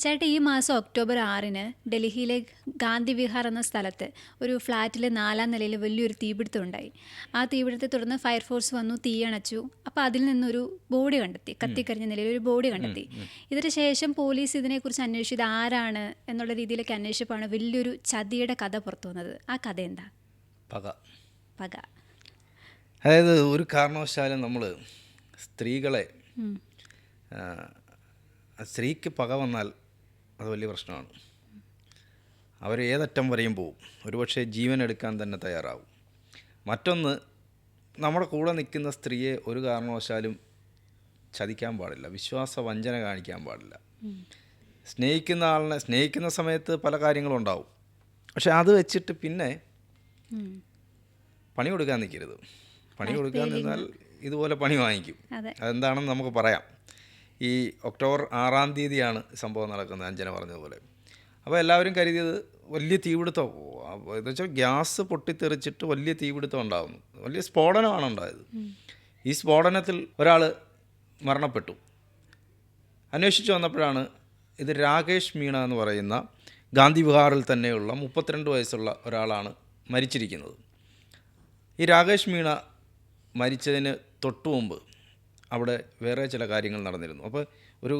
ചേട്ടാ ഈ മാസം ഒക്ടോബർ ആറിന് ഡൽഹിയിലെ ഗാന്ധി വിഹാർ എന്ന സ്ഥലത്ത് ഒരു ഫ്ലാറ്റിലെ നാലാം നിലയിൽ വലിയൊരു തീപിടുത്തം ഉണ്ടായി ആ തീപിടുത്തെ തുടർന്ന് ഫയർഫോഴ്സ് വന്നു തീയണച്ചു അപ്പോൾ അതിൽ നിന്നൊരു ബോഡി കണ്ടെത്തി കത്തിക്കരിഞ്ഞ നിലയിൽ ഒരു ബോഡി കണ്ടെത്തി. ഇതിന് ശേഷം പോലീസ് ഇതിനെക്കുറിച്ച് അന്വേഷിച്ചത് ആരാണ് എന്നുള്ള രീതിയിലേക്ക് അന്വേഷിച്ചപ്പോഴാണ് വലിയൊരു ചതിയുടെ കഥ പുറത്തു വന്നത്. ആ കഥ എന്താ? പക. പക. അതായത് ഒരു കാരണവശാലും നമ്മൾ സ്ത്രീകളെ സ്ത്രീക്ക് പക വന്നാൽ അത് വലിയ പ്രശ്നമാണ്. അവർ ഏതറ്റം വരെയും പോവും. ഒരുപക്ഷെ ജീവൻ എടുക്കാൻ തന്നെ തയ്യാറാവും. മറ്റൊന്ന് നമ്മുടെ കൂടെ നിൽക്കുന്ന സ്ത്രീയെ ഒരു കാരണവശാലും ചതിക്കാൻ പാടില്ല. വിശ്വാസ വഞ്ചന കാണിക്കാൻ പാടില്ല. സ്നേഹിക്കുന്ന ആളിനെ സ്നേഹിക്കുന്ന സമയത്ത് പല കാര്യങ്ങളും ഉണ്ടാവും. പക്ഷെ അത് വെച്ചിട്ട് പിന്നെ പണി കൊടുക്കാൻ നിൽക്കരുത്. പണി കൊടുക്കാൻ നിന്നാൽ ഇതുപോലെ പണി വാങ്ങിക്കും. അതെ. അതെന്താണെന്ന് നമുക്ക് പറയാം. ഈ ഒക്ടോബർ ആറാം തീയതിയാണ് സംഭവം നടക്കുന്നത് അഞ്ജന പറഞ്ഞതുപോലെ. അപ്പോൾ എല്ലാവരും കരുതിയത് വലിയ തീപിടുത്തം. എന്ന് വെച്ചാൽ ഗ്യാസ് പൊട്ടിത്തെറിച്ചിട്ട് വലിയ തീപിടുത്തം ഉണ്ടാകുന്നു. വലിയ സ്ഫോടനമാണ് ഉണ്ടായത്. ഈ സ്ഫോടനത്തിൽ ഒരാൾ മരണപ്പെട്ടു. അന്വേഷിച്ചു വന്നപ്പോഴാണ് ഇത് രാകേഷ് മീണ എന്ന് പറയുന്ന ഗാന്ധി വിഹാറിൽ തന്നെയുള്ള മുപ്പത്തിരണ്ട് വയസ്സുള്ള ഒരാളാണ് മരിച്ചിരിക്കുന്നത്. ഈ രാകേഷ് മീണ മരിച്ചതിന് തൊട്ടു മുമ്പ് അവിടെ വേറെ ചില കാര്യങ്ങൾ നടന്നിരുന്നു. അപ്പോൾ ഒരു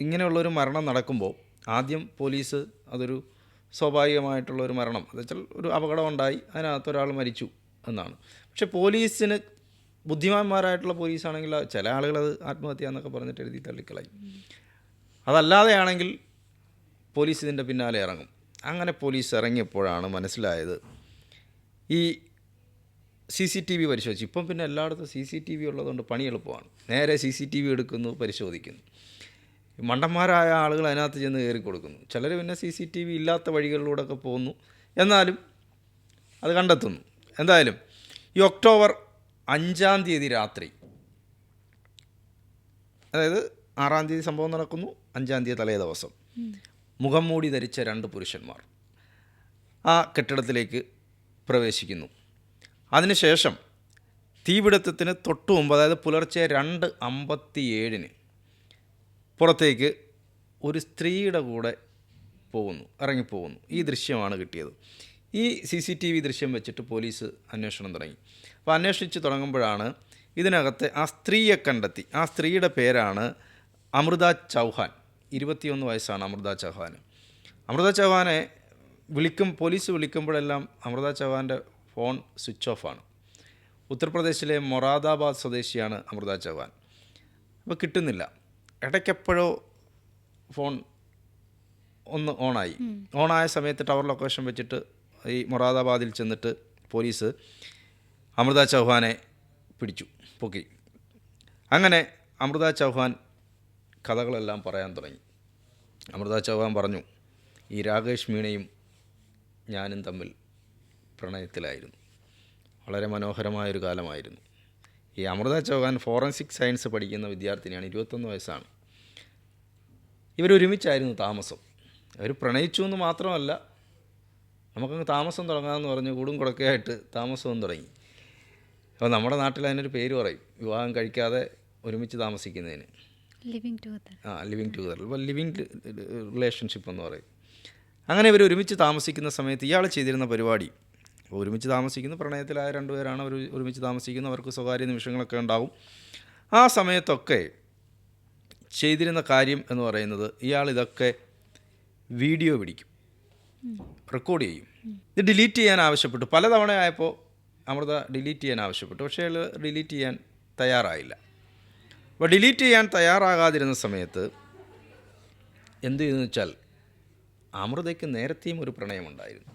ഇങ്ങനെയുള്ളൊരു മരണം നടക്കുമ്പോൾ ആദ്യം പോലീസ് അതൊരു സ്വാഭാവികമായിട്ടുള്ള ഒരു മരണം എന്ന് വെച്ചാൽ ഒരു അപകടം ഉണ്ടായി അതിനകത്ത് ഒരാൾ മരിച്ചു എന്നാണ്. പക്ഷെ പോലീസിന് ബുദ്ധിമാന്മാരായിട്ടുള്ള പോലീസാണെങ്കിൽ ചില ആളുകൾ അത് ആത്മഹത്യ എന്നൊക്കെ പറഞ്ഞിട്ട് എഴുതി തള്ളിക്കളയും. അതല്ലാതെയാണെങ്കിൽ പോലീസ് ഇതിന്റെ പിന്നാലെ ഇറങ്ങും. അങ്ങനെ പോലീസ് ഇറങ്ങിയപ്പോഴാണ് മനസ്സിലായത് ഈ സി സി ടി വി പരിശോധിച്ചു. ഇപ്പം പിന്നെ എല്ലായിടത്തും സി സി ടി വി ഉള്ളതുകൊണ്ട് പണി എളുപ്പമാണ്. നേരെ സി സി ടി വി എടുക്കുന്നു പരിശോധിക്കുന്നു. മണ്ടന്മാരായ ആളുകൾ അതിനകത്ത് ചെന്ന് കയറി കൊടുക്കുന്നു. ചിലർ പിന്നെ സി സി ടി വി ഇല്ലാത്ത വഴികളിലൂടെയൊക്കെ പോകുന്നു. എന്നാലും അത് കണ്ടെത്തുന്നു. എന്തായാലും ഈ ഒക്ടോബർ അഞ്ചാം തീയതി രാത്രി അതായത് ആറാം തീയതി സംഭവം നടക്കുന്നു. അഞ്ചാം തീയതി തലേ ദിവസം മുഖം മൂടി ധരിച്ച രണ്ട് പുരുഷന്മാർ ആ കെട്ടിടത്തിലേക്ക് പ്രവേശിക്കുന്നു. അതിനുശേഷം തീപിടുത്തത്തിന് തൊട്ടു മുമ്പ് അതായത് പുലർച്ചെ രണ്ട് അമ്പത്തി ഏഴിന് പുറത്തേക്ക് ഒരു സ്ത്രീയുടെ കൂടെ പോകുന്നു ഇറങ്ങിപ്പോകുന്നു. ഈ ദൃശ്യമാണ് കിട്ടിയത്. ഈ സി സി ടി വി ദൃശ്യം വെച്ചിട്ട് പോലീസ് അന്വേഷണം തുടങ്ങി. അപ്പോൾ അന്വേഷിച്ച് തുടങ്ങുമ്പോഴാണ് ഇതിനകത്ത് ആ സ്ത്രീയെ കണ്ടെത്തി. ആ സ്ത്രീയുടെ പേരാണ് അമൃത ചൗഹാൻ. ഇരുപത്തിയൊന്ന് വയസ്സാണ് അമൃത ചൗഹാൻ അമൃത ചൗഹാനെ വിളിക്കും പോലീസ് വിളിക്കുമ്പോഴെല്ലാം അമൃത ചൗഹാന്റെ ഫോൺ സ്വിച്ച് ഓഫാണ് ഉത്തർപ്രദേശിലെ മൊറാദാബാദ് സ്വദേശിയാണ് അമൃത ചൗഹാൻ. അപ്പോൾ കിട്ടുന്നില്ല. ഇടയ്ക്കെപ്പോഴോ ഫോൺ ഒന്ന് ഓണായി. ഓണായ സമയത്ത് ടവർ ലൊക്കേഷൻ വെച്ചിട്ട് ഈ മൊറാദാബാദിൽ ചെന്നിട്ട് പോലീസ് അമൃത ചൗഹാനെ പിടിച്ചു പൊക്കി. അങ്ങനെ അമൃത ചൗഹാൻ കഥകളെല്ലാം പറയാൻ തുടങ്ങി. അമൃത ചൗഹാൻ പറഞ്ഞു ഈ രാകേഷ് മീണയും ഞാനും തമ്മിൽ പ്രണയത്തിലായിരുന്നു. വളരെ മനോഹരമായൊരു കാലമായിരുന്നു. ഈ അമൃത ചൗഹാൻ ഫോറൻസിക് സയൻസ് പഠിക്കുന്ന വിദ്യാർത്ഥിനിയാണ് ഇരുപത്തൊന്ന് വയസ്സാണ്. ഇവരൊരുമിച്ചായിരുന്നു താമസം. അവർ പ്രണയിച്ചു എന്ന് മാത്രമല്ല നമുക്കങ്ങ് താമസം തുടങ്ങാമെന്ന് പറഞ്ഞ് കൂടും കുടക്കയായിട്ട് താമസവും തുടങ്ങി. അപ്പോൾ നമ്മുടെ നാട്ടിൽ അതിനൊരു പേര് പറയും വിവാഹം കഴിക്കാതെ ഒരുമിച്ച് താമസിക്കുന്നതിന്. ലിവിങ് ടുഗദർ ആ ലിവിങ് ടുഗദർ ഇപ്പോൾ ലിവിങ് റിലേഷൻഷിപ്പ് എന്ന് പറയും. അങ്ങനെ ഇവർ ഒരുമിച്ച് താമസിക്കുന്ന സമയത്ത് ഇയാൾ ചെയ്തിരുന്ന പരിപാടി ഒരുമിച്ച് താമസിക്കുന്ന പ്രണയത്തിലായ രണ്ടുപേരാണ് അവർ ഒരുമിച്ച് താമസിക്കുന്നത് അവർക്ക് സ്വകാര്യ നിമിഷങ്ങളൊക്കെ ഉണ്ടാവും. ആ സമയത്തൊക്കെ ചെയ്തിരുന്ന കാര്യം എന്ന് പറയുന്നത് ഇയാൾ ഇതൊക്കെ വീഡിയോ പിടിക്കും. റെക്കോർഡ് ചെയ്യും. ഇത് ഡിലീറ്റ് ചെയ്യാൻ ആവശ്യപ്പെട്ടു. പലതവണ ആയപ്പോൾ അമൃത ഡിലീറ്റ് ചെയ്യാൻ ആവശ്യപ്പെട്ടു. പക്ഷേ അയാൾ ഡിലീറ്റ് ചെയ്യാൻ തയ്യാറായില്ല. അപ്പോൾ ഡിലീറ്റ് ചെയ്യാൻ തയ്യാറാകാതിരുന്ന സമയത്ത് എന്ത് ചെയ്തെന്ന് വെച്ചാൽ അമൃതയ്ക്ക് നേരത്തെയും ഒരു പ്രണയമുണ്ടായിരുന്നു.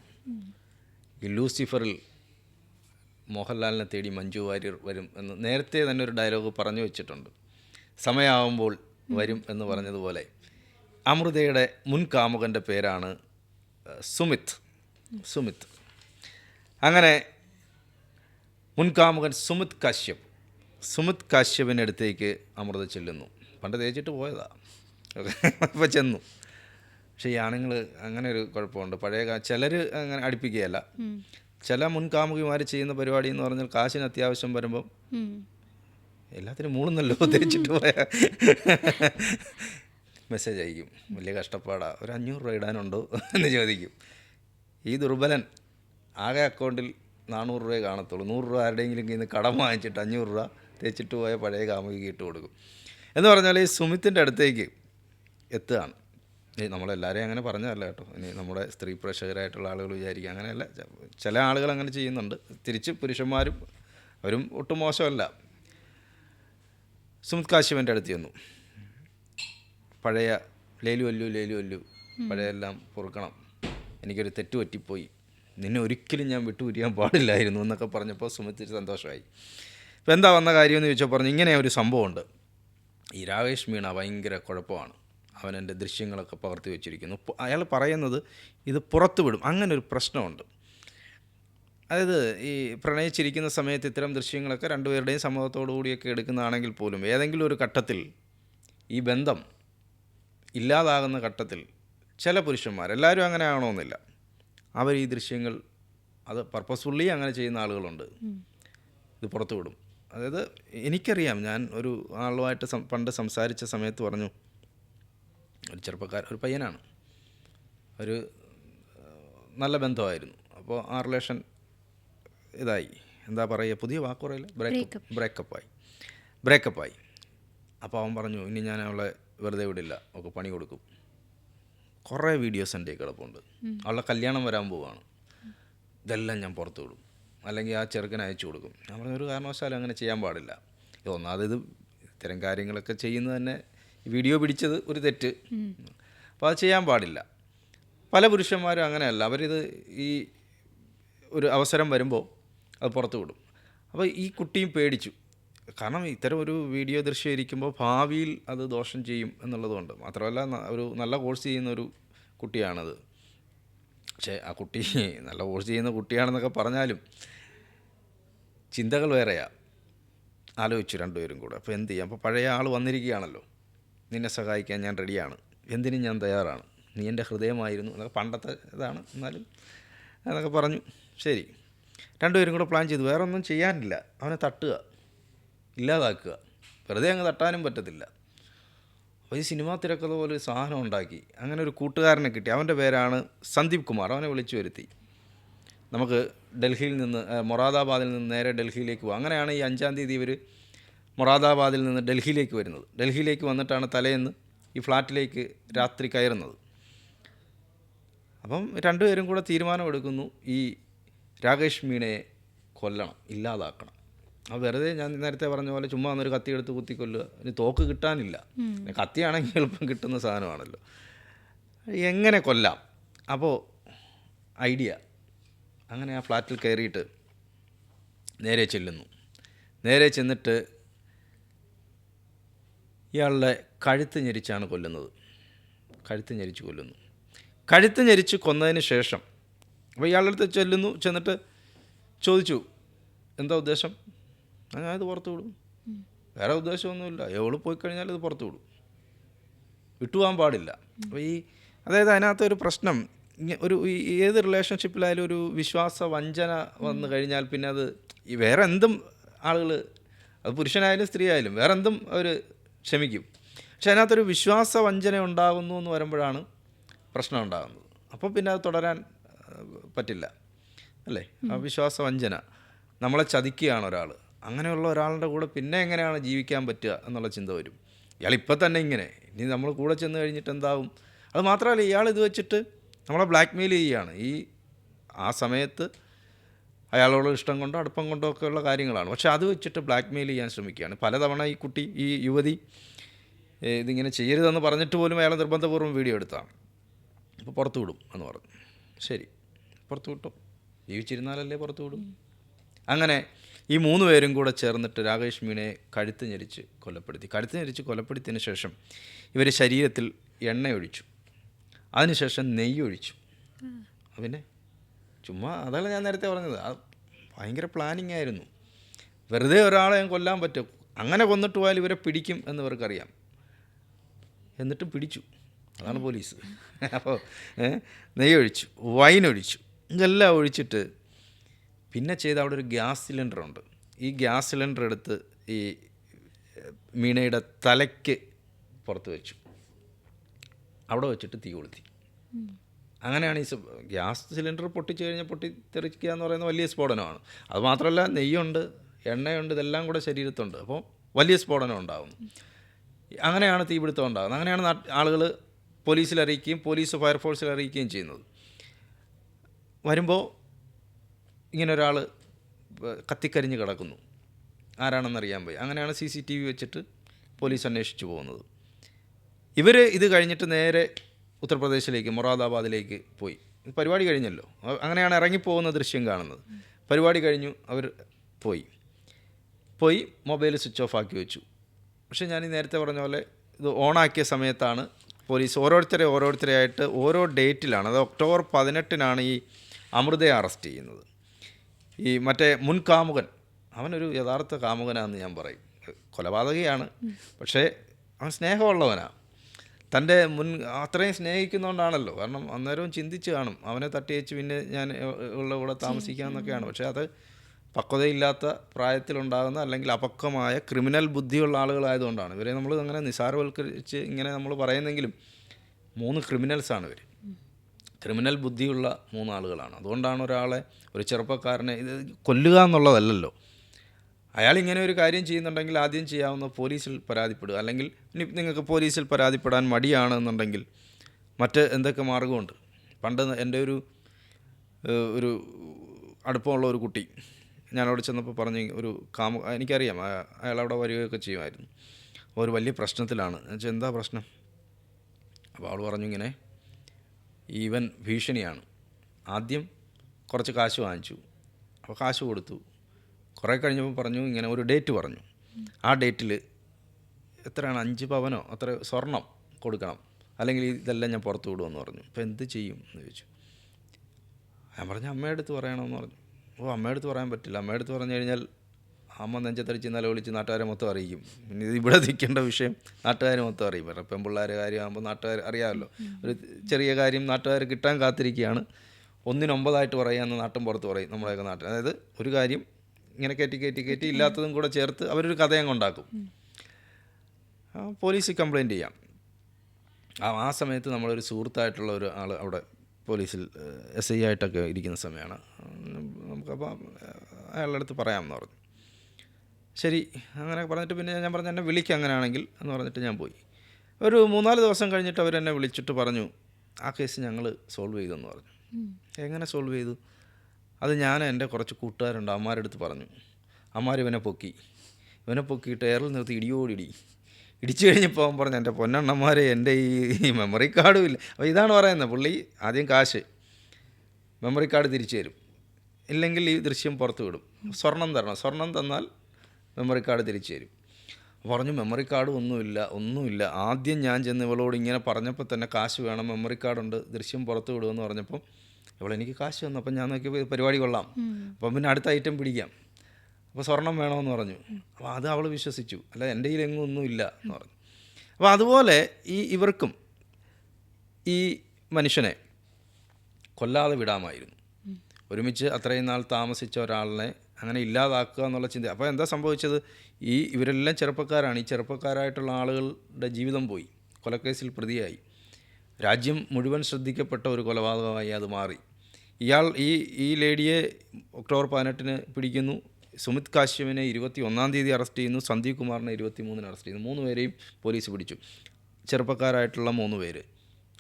ഈ ലൂസിഫറിൽ മോഹൻലാലിനെ തേടി മഞ്ജു വാര്യർ വരും എന്ന് നേരത്തെ തന്നെ ഒരു ഡയലോഗ് പറഞ്ഞു വെച്ചിട്ടുണ്ട്. സമയാവുമ്പോൾ വരും എന്ന് പറഞ്ഞതുപോലെ. അമൃതയുടെ മുൻ കാമുകന്റെ പേരാണ് സുമിത്. സുമിത്. അങ്ങനെ മുൻ കാമുകൻ സുമിത് കാശ്യപ്. സുമിത് കാശ്യപിന്റെ അടുത്തേക്ക് അമൃത ചെല്ലുന്നു. പണ്ട് തേച്ചിട്ട് പോയതാ. അപ്പോൾ ചെന്നു. പക്ഷേ ഈ ആണുങ്ങൾ അങ്ങനെ ഒരു കുഴപ്പമുണ്ട്. പഴയ ചിലർ അങ്ങനെ അടുപ്പിക്കുകയല്ല. ചില മുൻകാമുകിമാർ ചെയ്യുന്ന പരിപാടി എന്ന് പറഞ്ഞാൽ കാശിന് അത്യാവശ്യം വരുമ്പം എല്ലാത്തിനും മൂളുന്നല്ലോ തിരിച്ചിട്ട് പോയ. മെസ്സേജ് അയക്കും. വലിയ കഷ്ടപ്പാടാ. ഒരു അഞ്ഞൂറ് രൂപ ഇടാനുണ്ടോ? എന്ന് ചോദിക്കും. ഈ ദുർബലൻ ആകെ അക്കൗണ്ടിൽ നാനൂറ് രൂപയെ കാണത്തുള്ളൂ. നൂറ് രൂപ ആരുടെയെങ്കിലും ഇന്ന് കടം വാങ്ങിച്ചിട്ട് അഞ്ഞൂറ് രൂപ തേച്ചിട്ട് പോയ പഴയ കാമുകിക്ക് ഇട്ട് കൊടുക്കും. എന്ന് പറഞ്ഞാൽ ഈ സുമിത്തിന്റെ അടുത്തേക്ക് എത്തുകയാണ്. നമ്മളെല്ലാവരെയും അങ്ങനെ പറഞ്ഞതല്ല കേട്ടോ. ഇനി നമ്മുടെ സ്ത്രീ പ്രേക്ഷകരായിട്ടുള്ള ആളുകൾ വിചാരിക്കുക അങ്ങനെയല്ല. ചില ആളുകൾ അങ്ങനെ ചെയ്യുന്നുണ്ട്. തിരിച്ച് പുരുഷന്മാരും അവരും ഒട്ടും മോശമല്ല. സുമിത് കാശ്യപന്റെ അടുത്ത് ചെന്നു. പഴയ ലേലു അല്ലു ലേലു അല്ലു പഴയെല്ലാം പൊറുക്കണം. എനിക്കൊരു തെറ്റ് പറ്റിപ്പോയി. നിന്നെ ഒരിക്കലും ഞാൻ വിട്ടുപിരിയാൻ പാടില്ലായിരുന്നു എന്നൊക്കെ പറഞ്ഞപ്പോൾ സുമിത്തിന് സന്തോഷമായി. അപ്പോൾ എന്താ വന്ന കാര്യമെന്ന് ചോദിച്ചാൽ പറഞ്ഞു ഇങ്ങനെ ഒരു സംഭവമുണ്ട്. ഈ രാകേഷ് മീണ ഭയങ്കര കുഴപ്പമാണ്. അവൻ എന്റെ ദൃശ്യങ്ങളൊക്കെ പകർത്തി വെച്ചിരിക്കുന്നു. അയാൾ പറയുന്നത് ഇത് പുറത്തു വിടും. അങ്ങനെ ഒരു പ്രശ്നമുണ്ട്. അതായത് ഈ പ്രണയിച്ചിരിക്കുന്ന സമയത്ത് ഇത്തരം ദൃശ്യങ്ങളൊക്കെ രണ്ടുപേരുടെയും സമ്മതത്തോടു കൂടിയൊക്കെ എടുക്കുന്നതാണെങ്കിൽ പോലും ഏതെങ്കിലും ഒരു ഘട്ടത്തിൽ ഈ ബന്ധം ഇല്ലാതാകുന്ന ഘട്ടത്തിൽ ചില പുരുഷന്മാർ എല്ലാവരും അങ്ങനെ ആകണമെന്നില്ല അവർ ഈ ദൃശ്യങ്ങൾ അത് പർപ്പസ്ഫുള്ളി അങ്ങനെ ചെയ്യുന്ന ആളുകളുണ്ട്. ഇത് പുറത്തു വിടും. അതായത് എനിക്കറിയാം ഞാൻ ഒരു ആളുമായിട്ട് പണ്ട് സംസാരിച്ച സമയത്ത് പറഞ്ഞു ഒരു ചെറുപ്പക്കാരൻ ഒരു പയ്യനാണ്. ഒരു നല്ല ബന്ധമായിരുന്നു. അപ്പോൾ ആ റിലേഷൻ ഇതായി. എന്താ പറയുക പുതിയ വാക്ക് പറയില്ല. ബ്രേക്കപ്പ് ബ്രേക്കപ്പായി ബ്രേക്കപ്പായി അപ്പോൾ അവൻ പറഞ്ഞു ഇനി ഞാൻ അവളെ വെറുതെ വിടില്ല. ഒക്കെ പണി കൊടുക്കും. കുറേ വീഡിയോസ് എന്റെ കിടപ്പുണ്ട്. അവളുടെ കല്യാണം വരാൻ പോവാണ്. ഇതെല്ലാം ഞാൻ പുറത്ത് വിടും. അല്ലെങ്കിൽ ആ ചെറുക്കൻ അയച്ചു കൊടുക്കും. ഞാൻ പറഞ്ഞു ഒരു കാരണവശാലും അങ്ങനെ ചെയ്യാൻ പാടില്ല. ഒന്നാമത് ഇത് ഇത്തരം കാര്യങ്ങളൊക്കെ ചെയ്യുന്നത് തന്നെ വീഡിയോ പിടിച്ചത് ഒരു തെറ്റ്. അപ്പോൾ അത് ചെയ്യാൻ പാടില്ല. പല പുരുഷന്മാരും അങ്ങനെയല്ല. അവരിത് ഈ ഒരു അവസരം വരുമ്പോൾ അത് പുറത്തു വിടും. അപ്പോൾ ഈ കുട്ടിയും പേടിച്ചു. കാരണം ഇത്തരം ഒരു വീഡിയോ ദൃശ്യം ഇരിക്കുമ്പോൾ ഭാവിയിൽ അത് ദോഷം ചെയ്യും എന്നുള്ളതുകൊണ്ട്. മാത്രമല്ല ഒരു നല്ല കോഴ്സ് ചെയ്യുന്ന ഒരു കുട്ടിയാണത്. പക്ഷേ ആ കുട്ടി നല്ല കോഴ്സ് ചെയ്യുന്ന കുട്ടിയാണെന്നൊക്കെ പറഞ്ഞാലും ചിന്തകൾ വേറെയാ. ആലോചിച്ചു രണ്ടുപേരും കൂടെ. അപ്പോൾ എന്ത് ചെയ്യാം? അപ്പോൾ പഴയ ആൾ വന്നിരിക്കുകയാണല്ലോ. നിന്നെ സഹായിക്കാൻ ഞാൻ റെഡിയാണ് എന്തിനും ഞാൻ തയ്യാറാണ്? നീ എന്റെ ഹൃദയമായിരുന്നു എന്നൊക്കെ പണ്ടത്തെ ഇതാണ്. എന്നാലും അതൊക്കെ പറഞ്ഞു. ശരി. രണ്ടുപേരും കൂടെ പ്ലാൻ ചെയ്തു. വേറെ ഒന്നും ചെയ്യാനില്ല. അവനെ തട്ടുക. ഇല്ലാതാക്കുക. വെറുതെ അങ്ങ് തട്ടാനും പറ്റത്തില്ല. അപ്പോൾ ഈ സിനിമാ തിരക്കഥ പോലെ ഒരു സാധനം ഉണ്ടാക്കി. അങ്ങനെ ഒരു കൂട്ടുകാരനെ കിട്ടി. അവന്റെ പേരാണ് സന്ദീപ് കുമാർ. അവനെ വിളിച്ചു വരുത്തി. നമുക്ക് ഡൽഹിയിൽ നിന്ന് മൊറാദാബാദിൽ നിന്ന് നേരെ ഡൽഹിയിലേക്ക് പോകും അങ്ങനെയാണ് ഈ അഞ്ചാം തീയതി ഇവർ മൊറാദാബാദിൽ നിന്ന് ഡൽഹിയിലേക്ക് വരുന്നത്. ഡൽഹിയിലേക്ക് വന്നിട്ടാണ് തലേന്ന് ഈ ഫ്ലാറ്റിലേക്ക് രാത്രി കയറുന്നത്. അപ്പം രണ്ടുപേരും കൂടെ തീരുമാനമെടുക്കുന്നു ഈ രാകേഷ് മീണയെ കൊല്ലണം ഇല്ലാതാക്കണം. ആ വെറുതെ ഞാൻ നേരത്തെ പറഞ്ഞ പോലെ ചുമ്മാ ഒന്നൊരു കത്തി എടുത്ത് കുത്തി കുത്തിക്കൊല്ലുക. ഇനി തോക്ക് കിട്ടാനില്ല. കത്തിയാണെങ്കിൽ എളുപ്പം കിട്ടുന്ന സാധനമാണല്ലോ. എങ്ങനെ കൊല്ലാം? അപ്പോൾ ഐഡിയ. അങ്ങനെ ആ ഫ്ലാറ്റിൽ കയറിയിട്ട് നേരെ ചെല്ലുന്നു. നേരെ ചെന്നിട്ട് ഇയാളുടെ കഴുത്ത് ഞെരിച്ചാണ് കൊല്ലുന്നത്. കഴുത്ത് ഞെരിച്ച് കൊല്ലുന്നു. കഴുത്ത് ഞെരിച്ച് കൊന്നതിന് ശേഷം അപ്പോൾ ഇയാളുടെ അടുത്ത് ചെല്ലുന്നു ചെന്നിട്ട് ചോദിച്ചു എന്താ ഉദ്ദേശം? "ആ, ഞാൻ ഇത് പുറത്തു വിടും. വേറെ ഉദ്ദേശമൊന്നുമില്ല. എവൾ പോയി കഴിഞ്ഞാൽ ഇത് പുറത്തു വിടും. വിട്ടുപോകാൻ പാടില്ല. അപ്പോൾ ഈ അതായത് അതിനകത്ത് ഒരു പ്രശ്നം ഒരു ഏത് റിലേഷൻഷിപ്പിലായാലും ഒരു വിശ്വാസ വഞ്ചന വന്നു കഴിഞ്ഞാൽ പിന്നെ അത് വേറെ എന്തും ആളുകൾ അത് പുരുഷനായാലും സ്ത്രീ ആയാലും വേറെ എന്തും അവർ ക്ഷമിക്കും. പക്ഷെ അതിനകത്തൊരു വിശ്വാസ വഞ്ചന ഉണ്ടാകുന്നു എന്ന് വരുമ്പോഴാണ് പ്രശ്നം ഉണ്ടാകുന്നത്. അപ്പോൾ പിന്നെ അത് തുടരാൻ പറ്റില്ല. അല്ലേ? ആ വിശ്വാസ വഞ്ചന നമ്മളെ ചതിക്കുകയാണ് ഒരാൾ അങ്ങനെയുള്ള ഒരാളുടെ കൂടെ പിന്നെ എങ്ങനെയാണ് ജീവിക്കാൻ പറ്റുക എന്നുള്ള ചിന്ത വരും. ഇയാൾ ഇപ്പം തന്നെ ഇങ്ങനെ. ഇനി നമ്മൾ കൂടെ ചെന്ന് കഴിഞ്ഞിട്ട് എന്താവും? അത് മാത്രമല്ല ഇയാൾ ഇത് വെച്ചിട്ട് നമ്മളെ ബ്ലാക്ക് മെയിൽ ചെയ്യുകയാണ്. ഈ ആ സമയത്ത് അയാളോട് ഇഷ്ടം കൊണ്ടോ അടുപ്പം കൊണ്ടോ ഒക്കെയുള്ള കാര്യങ്ങളാണ്. പക്ഷെ അത് വെച്ചിട്ട് ബ്ലാക്ക് മെയിൽ ചെയ്യാൻ ശ്രമിക്കുകയാണ്. പലതവണ ഈ കുട്ടി ഈ യുവതി ഇതിങ്ങനെ ചെയ്യരുതെന്ന് പറഞ്ഞിട്ട് പോലും അയാൾ നിർബന്ധപൂർവം വീഡിയോ എടുത്താണ് അപ്പോൾ പുറത്തു വിടും എന്ന് പറഞ്ഞു. ശരി. പുറത്തു വിട്ടു. ജീവിച്ചിരുന്നാലല്ലേ പുറത്തു വിടും? അങ്ങനെ ഈ മൂന്ന് പേരും കൂടെ ചേർന്നിട്ട് രാകേഷ് മീനെ കഴുത്ത് ഞെരിച്ച് കൊലപ്പെടുത്തി. കഴുത്ത് ഞെരിച്ച് കൊലപ്പെടുത്തിയതിന് ശേഷം ഇവർ ശരീരത്തിൽ എണ്ണയൊഴിച്ചു. അതിനുശേഷം നെയ്യൊഴിച്ചു. പിന്നെ ചുമ്മാ അതല്ല ഞാൻ നേരത്തെ പറഞ്ഞത്. അത് ഭയങ്കര പ്ലാനിങ് ആയിരുന്നു. വെറുതെ ഒരാളെ കൊല്ലാൻ പറ്റും. അങ്ങനെ കൊന്നിട്ട് പോയാൽ ഇവരെ പിടിക്കും എന്ന് ഇവർക്കറിയാം. എന്നിട്ടും പിടിച്ചു. അതാണ് പോലീസ്. അപ്പോൾ നെയ്യ് ഒഴിച്ചു വൈൻ ഒഴിച്ചു ഇതെല്ലാം ഒഴിച്ചിട്ട് പിന്നെ ചെയ്ത അവിടെ ഒരു ഗ്യാസ് സിലിണ്ടറുണ്ട് ഈ ഗ്യാസ് സിലിണ്ടർ എടുത്ത് ഈ മീനയുടെ തലയ്ക്ക് പുറത്ത് വെച്ചു. അവിടെ വെച്ചിട്ട് തീ കൊളുത്തി. അങ്ങനെയാണ് ഈ ഗ്യാസ് സിലിണ്ടർ പൊട്ടിച്ച് കഴിഞ്ഞാൽ പൊട്ടിത്തെറിക്കുക എന്ന് പറയുന്നത് വലിയ സ്ഫോടനമാണ്. അത് മാത്രമല്ല നെയ്യുണ്ട് എണ്ണയുണ്ട് ഇതെല്ലാം കൂടെ ശരീരത്തുണ്ട്. അപ്പോൾ വലിയ സ്ഫോടനം ഉണ്ടാകുന്നു. അങ്ങനെയാണ് തീപിടുത്തം ഉണ്ടാകുന്നത്. അങ്ങനെയാണ് ആളുകൾ പോലീസിൽ അറിയിക്കുകയും പോലീസ് ഫയർഫോഴ്സിൽ അറിയിക്കുകയും ചെയ്യുന്നത്. വരുമ്പോൾ ഇങ്ങനെ ഒരാൾ കത്തിക്കരിഞ്ഞ് കിടക്കുന്നു. ആരാണെന്നറിയാൻ പോയി അങ്ങനെയാണ് സി സി ടി വി വെച്ചിട്ട് പോലീസ് അന്വേഷിച്ചു പോകുന്നത്. ഇവർ ഇത് കഴിഞ്ഞിട്ട് നേരെ ഉത്തർപ്രദേശിലേക്ക് മൊറാദാബാദിലേക്ക് പോയി. പരിപാടി കഴിഞ്ഞല്ലോ. അങ്ങനെയാണ് ഇറങ്ങിപ്പോകുന്ന ദൃശ്യം കാണുന്നത്. പരിപാടി കഴിഞ്ഞു അവർ പോയി. പോയി മൊബൈൽ സ്വിച്ച് ഓഫ് ആക്കി വെച്ചു. പക്ഷെ ഞാൻ ഈ നേരത്തെ പറഞ്ഞ പോലെ ഇത് ഓണാക്കിയ സമയത്താണ് പോലീസ് ഓരോരുത്തരെ ഓരോരുത്തരെ ആയിട്ട് ഓരോ ഡേറ്റിലാണ് അത് ഒക്ടോബർ പതിനെട്ടിനാണ് ഈ അമൃതയെ അറസ്റ്റ് ചെയ്യുന്നത്. ഈ മറ്റേ മുൻ കാമുകൻ അവനൊരു യഥാർത്ഥ കാമുകനാണെന്ന് ഞാൻ പറയും. കൊലപാതകയാണ്. പക്ഷേ അവൻ സ്നേഹമുള്ളവനാണ് തന്റെ മുൻ അത്രയും സ്നേഹിക്കുന്നതുകൊണ്ടാണല്ലോ കാരണം അന്നേരവും ചിന്തിച്ച് കാണും. അവനെ തട്ടിയച്ച് പിന്നെ ഞാൻ ഉള്ള കൂടെ താമസിക്കാമെന്നൊക്കെയാണ് പക്ഷേ അത് പക്വതയില്ലാത്ത പ്രായത്തിലുണ്ടാകുന്ന അല്ലെങ്കിൽ അപക്വമായ ക്രിമിനൽ ബുദ്ധിയുള്ള ആളുകളായതുകൊണ്ടാണ്. ഇവരെ നമ്മൾ അങ്ങനെ നിസാരവൽക്കരിച്ച് ഇങ്ങനെ നമ്മൾ പറയുന്നെങ്കിലും മൂന്ന് ക്രിമിനൽസാണ് ഇവർ ക്രിമിനൽ ബുദ്ധിയുള്ള മൂന്ന് ആളുകളാണ് അതുകൊണ്ടാണ് ഒരാളെ ഒരു ചെറുപ്പക്കാരനെ ഇത് കൊല്ലുക എന്നുള്ളതല്ലല്ലോ. അയാൾ ഇങ്ങനെ ഒരു കാര്യം ചെയ്യുന്നുണ്ടെങ്കിൽ ആദ്യം ചെയ്യാവുന്ന പോലീസിൽ പരാതിപ്പെടുക. അല്ലെങ്കിൽ ഇനി നിങ്ങൾക്ക് പോലീസിൽ പരാതിപ്പെടാൻ മടിയാണെന്നുണ്ടെങ്കിൽ മറ്റ് എന്തൊക്കെ മാർഗമുണ്ട്? പണ്ട് എന്റെ ഒരു ഒരു അടുപ്പമുള്ള ഒരു കുട്ടി ഞാൻ ഞാനവിടെ ചെന്നപ്പോൾ പറഞ്ഞു ഒരു കാമ എനിക്കറിയാം അയ- അയാൾ അവിടെ വരികയൊക്കെ ചെയ്യുമായിരുന്നു. ഒരു വലിയ പ്രശ്നത്തിലാണ്. എന്നുവെച്ചാൽ എന്താ പ്രശ്നം? അപ്പോൾ അവൾ പറഞ്ഞു ഇങ്ങനെ ഈവൻ ഭീഷണിയാണ്. ആദ്യം കുറച്ച് കാശ് വാങ്ങിച്ചു. അപ്പോൾ കാശ് കൊടുത്തു. കുറേ കഴിഞ്ഞപ്പോൾ പറഞ്ഞു ഇങ്ങനെ ഒരു ഡേറ്റ് പറഞ്ഞു. ആ ഡേറ്റിൽ എത്രയാണ്? അഞ്ച് പവനോ? അത്ര സ്വർണം കൊടുക്കണം. അല്ലെങ്കിൽ ഇതെല്ലാം ഞാൻ പുറത്ത് വിടുമെന്ന് പറഞ്ഞു. അപ്പോൾ എന്ത് ചെയ്യും എന്ന് ചോദിച്ചു. ഞാൻ പറഞ്ഞു അമ്മയുടെ അടുത്ത് പറയണമെന്ന് പറഞ്ഞു. ഓ അമ്മയുടെ അടുത്ത് പറയാൻ പറ്റില്ല. അമ്മയുടെ അടുത്ത് പറഞ്ഞു കഴിഞ്ഞാൽ അമ്മ നെഞ്ചത്തടിച്ച് നിലവിളിച്ച് നാട്ടുകാരെ മൊത്തം അറിയിക്കും. ഇനി ഇത് ഇവിടെ നിൽക്കേണ്ട വിഷയം നാട്ടുകാർ മൊത്തം അറിയും. കാരണം പെൺപിള്ളേർ കാര്യമാകുമ്പോൾ നാട്ടുകാർ അറിയാമല്ലോ. ഒരു ചെറിയ കാര്യം നാട്ടുകാർ കിട്ടാൻ കാത്തിരിക്കുകയാണ്. ഒന്നിനൊമ്പതായിട്ട് പറയാമെന്ന് നാട്ടും പുറത്ത് പറയും. നമ്മളെയൊക്കെ നാട്ടിൽ. അതായത് ഒരു കാര്യം ഇങ്ങനെ കയറ്റി കയറ്റി കയറ്റി ഇല്ലാത്തതും കൂടെ ചേർത്ത് അവരൊരു കഥയങ്ങ് ഉണ്ടാക്കും ആ, പോലീസിൽ കംപ്ലയിന്റ് ചെയ്യാം. ആ ആ സമയത്ത് നമ്മളൊരു സുഹൃത്തായിട്ടുള്ള ഒരു ആൾ അവിടെ പോലീസിൽ എസ് ഐ ആയിട്ടൊക്കെ ഇരിക്കുന്ന സമയമാണ്. നമുക്കപ്പോൾ അയാളുടെ അടുത്ത് പറയാമെന്ന് പറഞ്ഞു. ശരി അങ്ങനെ പറഞ്ഞിട്ട് പിന്നെ ഞാൻ പറഞ്ഞു എന്നെ വിളിക്കുക അങ്ങനെയാണെങ്കിൽ എന്ന് പറഞ്ഞിട്ട് ഞാൻ പോയി. ഒരു മൂന്നാൽ ദിവസം കഴിഞ്ഞിട്ട് അവരെന്നെ വിളിച്ചിട്ട് പറഞ്ഞു ആ കേസ് ഞങ്ങൾ സോൾവ് ചെയ്തെന്ന് പറഞ്ഞു. എങ്ങനെ സോൾവ് ചെയ്തു? അത് ഞാൻ എന്റെ കുറച്ച് കൂട്ടുകാരുണ്ട് അമ്മാരെടുത്ത് പറഞ്ഞു. അമ്മാർ ഇവനെ പൊക്കി. ഇവനെ പൊക്കിയിട്ട് എയറിൽ നിർത്തി ഇടിയോടിടി ഇടിച്ചു കഴിഞ്ഞപ്പോൾ അവൻ പറഞ്ഞു എന്റെ പൊന്നണ്ണന്മാരെ എന്റെ ഈ മെമ്മറി കാർഡും ഇല്ല. അപ്പോൾ ഇതാണ് പറയുന്നത് പുള്ളി ആദ്യം കാശ് മെമ്മറി കാർഡ് തിരിച്ചു തരും. ഇല്ലെങ്കിൽ ഈ ദൃശ്യം പുറത്ത് വിടും. സ്വർണം തരണം സ്വർണം തന്നാൽ മെമ്മറി കാർഡ് തിരിച്ചു തരും. പറഞ്ഞു മെമ്മറി കാർഡ് ഒന്നുമില്ല ഒന്നുമില്ല. ആദ്യം ഞാൻ ചെന്ന് ഇവളോട് ഇങ്ങനെ പറഞ്ഞപ്പോൾ തന്നെ കാശ് വേണം മെമ്മറി കാർഡുണ്ട് ദൃശ്യം പുറത്ത് വിടുമെന്ന് പറഞ്ഞപ്പം എനിക്ക് കാശ് തന്നു അപ്പം ഞാൻ നോക്കിയപ്പോൾ പരിപാടി കൊള്ളാം. അപ്പം പിന്നെ അടുത്ത ഐറ്റം പിടിക്കാം. അപ്പോൾ സ്വർണം വേണമെന്ന് പറഞ്ഞു. അപ്പോൾ അത് അവൾ വിശ്വസിച്ചു. അല്ല എന്റെ കയ്യിൽ എങ്ങും ഒന്നുമില്ല എന്ന് പറഞ്ഞു. അപ്പോൾ അതുപോലെ ഈ ഇവർക്കും ഈ മനുഷ്യനെ കൊല്ലാതെ വിടാമായിരുന്നു. ഒരുമിച്ച് അത്രയും നാൾ താമസിച്ച ഒരാളിനെ അങ്ങനെ ഇല്ലാതാക്കുക എന്നുള്ള ചിന്ത. അപ്പോൾ എന്താ സംഭവിച്ചത്? ഈ ഇവരെല്ലാം ചെറുപ്പക്കാരാണ്. ഈ ചെറുപ്പക്കാരായിട്ടുള്ള ആളുകളുടെ ജീവിതം പോയി. കൊലക്കേസിൽ പ്രതിയായി. രാജ്യം മുഴുവൻ ശ്രദ്ധിക്കപ്പെട്ട ഒരു കൊലപാതകമായി അത് മാറി. ഇയാൾ ഈ ഈ ലേഡിയെ ഒക്ടോബർ പതിനെട്ടിന് പിടിക്കുന്നു. സുമിത് കാശ്യപിനെ ഇരുപത്തി ഒന്നാം തീയതി അറസ്റ്റ് ചെയ്യുന്നു. സന്ദീപ് കുമാറിനെ ഇരുപത്തി മൂന്നിന് അറസ്റ്റ് ചെയ്യുന്നു. മൂന്ന് പേരെയും പോലീസ് പിടിച്ചു. ചെറുപ്പക്കാരായിട്ടുള്ള മൂന്ന് പേര്.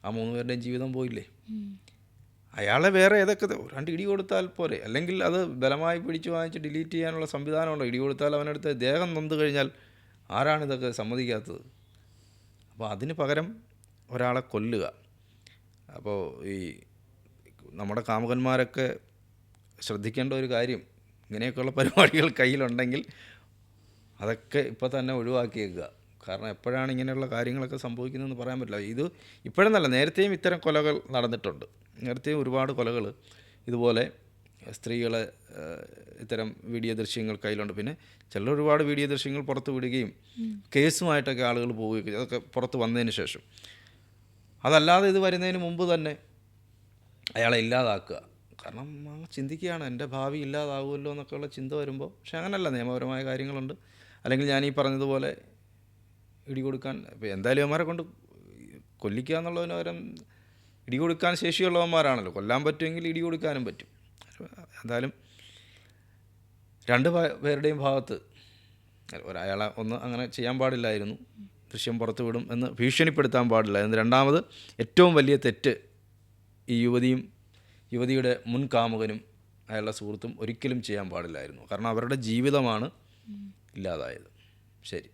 ആ മൂന്ന് പേരുടെയും ജീവിതം പോയില്ലേ? അയാളെ വേറെ ഏതൊക്കെ രണ്ട് ഇടി കൊടുത്താൽ പോരെ? അല്ലെങ്കിൽ അത് ബലമായി പിടിച്ചു വാങ്ങിച്ച് ഡിലീറ്റ് ചെയ്യാനുള്ള സംവിധാനമുണ്ടോ? ഇടി കൊടുത്താൽ അവനടുത്ത് ദേഹം നൊന്ത് കഴിഞ്ഞാൽ ആരാണ് ഇതൊക്കെ സമ്മതിക്കാത്തത്? അപ്പോൾ അതിന് പകരം ഒരാളെ കൊല്ലുക. അപ്പോൾ ഈ നമ്മുടെ കാമുകന്മാരൊക്കെ ശ്രദ്ധിക്കേണ്ട ഒരു കാര്യം ഇങ്ങനെയൊക്കെയുള്ള പരിപാടികൾ കയ്യിലുണ്ടെങ്കിൽ അതൊക്കെ ഇപ്പോൾ തന്നെ ഒഴിവാക്കിയേക്കുക. കാരണം എപ്പോഴാണ് ഇങ്ങനെയുള്ള കാര്യങ്ങളൊക്കെ സംഭവിക്കുന്നതെന്ന് പറയാൻ പറ്റില്ല. ഇത് ഇപ്പോഴെന്നല്ല നേരത്തെയും ഇത്തരം കൊലകൾ നടന്നിട്ടുണ്ട്. നേരത്തെയും ഒരുപാട് കൊലകൾ. ഇതുപോലെ സ്ത്രീകളെ ഇത്തരം വീഡിയോ ദൃശ്യങ്ങൾ കയ്യിലുണ്ട്. പിന്നെ ചില ഒരുപാട് വീഡിയോ ദൃശ്യങ്ങൾ പുറത്ത് വിടുകയും കേസുമായിട്ടൊക്കെ ആളുകൾ പോവുകയൊക്കെ അതൊക്കെ പുറത്ത് വന്നതിന് ശേഷം. അതല്ലാതെ ഇത് വരുന്നതിന് മുമ്പ് തന്നെ അയാളെ ഇല്ലാതാക്കുക. കാരണം ചിന്തിക്കുകയാണ്. എന്റെ ഭാവി ഇല്ലാതാവുമല്ലോ എന്നൊക്കെയുള്ള ചിന്ത വരുമ്പോൾ. പക്ഷെ അങ്ങനല്ല. നിയമപരമായ കാര്യങ്ങളുണ്ട്. അല്ലെങ്കിൽ ഞാൻ ഈ പറഞ്ഞതുപോലെ ഇടികൊടുക്കാൻ എന്തായാലും അവന്മാരെ കൊണ്ട് കൊല്ലിക്കുക എന്നുള്ളതിന് പകരം ഇടികൊടുക്കാൻ ശേഷിയുള്ളവന്മാരാണല്ലോ. കൊല്ലാൻ പറ്റുമെങ്കിൽ ഇടി കൊടുക്കാനും പറ്റും. എന്തായാലും രണ്ട് പേരുടെയും ഭാഗത്ത് ഒരാളെ ഒന്ന് അങ്ങനെ ചെയ്യാൻ പാടില്ലായിരുന്നു. ദൃശ്യം പുറത്തു വിടും എന്ന് ഭീഷണിപ്പെടുത്താൻ പാടില്ലായിരുന്നു രണ്ടാമത് ഏറ്റവും വലിയ തെറ്റ് ഈ യുവതിയും യുവതിയുടെ മുൻ കാമുകനും അയാളുടെ സുഹൃത്തും ഒരിക്കലും ചെയ്യാൻ പാടില്ലായിരുന്നു. കാരണം അവരുടെ ജീവിതമാണ് ഇല്ലാതായത്. ശരി.